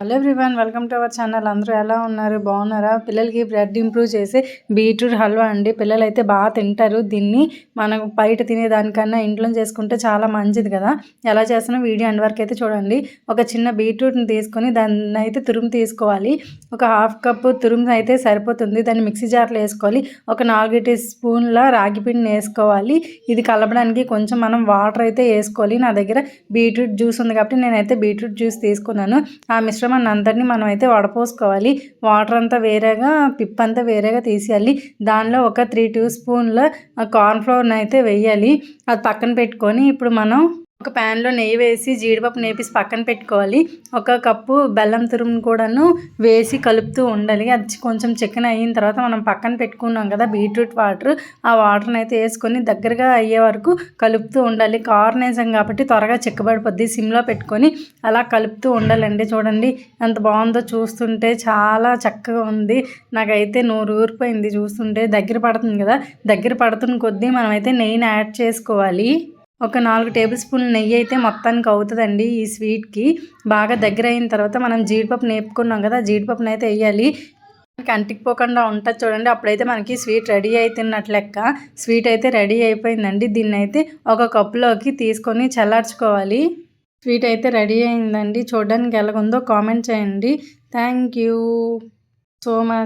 Hello everyone welcome to our channel అందరూ ఎలా ఉన్నారు? బాగున్నారా? పిల్లలకి బ్రెడ్ ఇంప్రూవ్ చేసి బీట్రూట్ హల్వా అండి. పిల్లలు అయితే బాగా తింటారు. దీన్ని మనం బయట తినేదానికన్నా ఇంట్లో చేసుకుంటే చాలా మంచిది కదా. ఎలా చేస్తున్నా వీడియో అండ్ వరకు అయితే చూడండి. ఒక చిన్న బీట్రూట్ని తీసుకొని దాన్ని అయితే తురుము తీసుకోవాలి. ఒక హాఫ్ కప్ తురుము అయితే సరిపోతుంది. దాన్ని మిక్సీ జార్లో వేసుకోవాలి. ఒక నాలుగు స్పూన్ల రాగి పిండిని వేసుకోవాలి. ఇది కలపడానికి కొంచెం మనం వాటర్ అయితే వేసుకోవాలి. నా దగ్గర బీట్రూట్ జ్యూస్ ఉంది కాబట్టి నేనైతే బీట్రూట్ జ్యూస్ తీసుకున్నాను. ఆ మిశ్రమం మిశ్రమాన్ని అందరినీ మనం అయితే వడపోసుకోవాలి. వాటర్ అంతా వేరేగా పిప్ అంతా వేరేగా తీసేయాలి. దానిలో ఒక త్రీ టూ స్పూన్ల కార్న్ఫ్లవర్ని అయితే వేయాలి. అది పక్కన పెట్టుకొని ఇప్పుడు మనం ఒక ప్యాన్లో నెయ్యి వేసి జీడిపప్పు నేపిసి పక్కన పెట్టుకోవాలి. ఒక కప్పు బెల్లం తురుము కూడాను వేసి కలుపుతూ ఉండాలి. అది కొంచెం చికెన్ అయిన తర్వాత మనం పక్కన పెట్టుకున్నాం కదా బీట్రూట్ వాటర్. ఆ వాటర్ని అయితే వేసుకొని దగ్గరగా అయ్యే వరకు కలుపుతూ ఉండాలి. కార్న్ వేసాం కాబట్టి త్వరగా చిక్కబడిపోద్ది. సిమ్లో పెట్టుకొని అలా కలుపుతూ ఉండాలండి. చూడండి ఎంత బాగుందో చూస్తుంటే చాలా చక్కగా ఉంది. నాకైతే నూరు ఊరిపోయింది చూస్తుంటే. దగ్గర పడుతుంది కదా దగ్గర పడుతున్న కొద్దీ మనమైతే నెయ్యిని యాడ్ చేసుకోవాలి. ఒక నాలుగు టేబుల్ స్పూన్లు నెయ్యి అయితే మొత్తానికి అవుతుందండి ఈ స్వీట్కి. బాగా దగ్గర అయిన తర్వాత మనం జీడిపప్పు నేర్పుకున్నాం కదా జీడిపప్పును అయితే వేయాలి. అంటికిపోకుండా ఉంటుంది చూడండి అప్పుడైతే మనకి స్వీట్ రెడీ అవుతున్నట్లు లెక్క. స్వీట్ అయితే రెడీ అయిపోయిందండి. దీన్ని అయితే ఒక కప్పులోకి తీసుకొని చల్లార్చుకోవాలి. స్వీట్ అయితే రెడీ అయిందండి. చూడడానికి ఎలాగుందో కామెంట్ చేయండి. Thank you so much.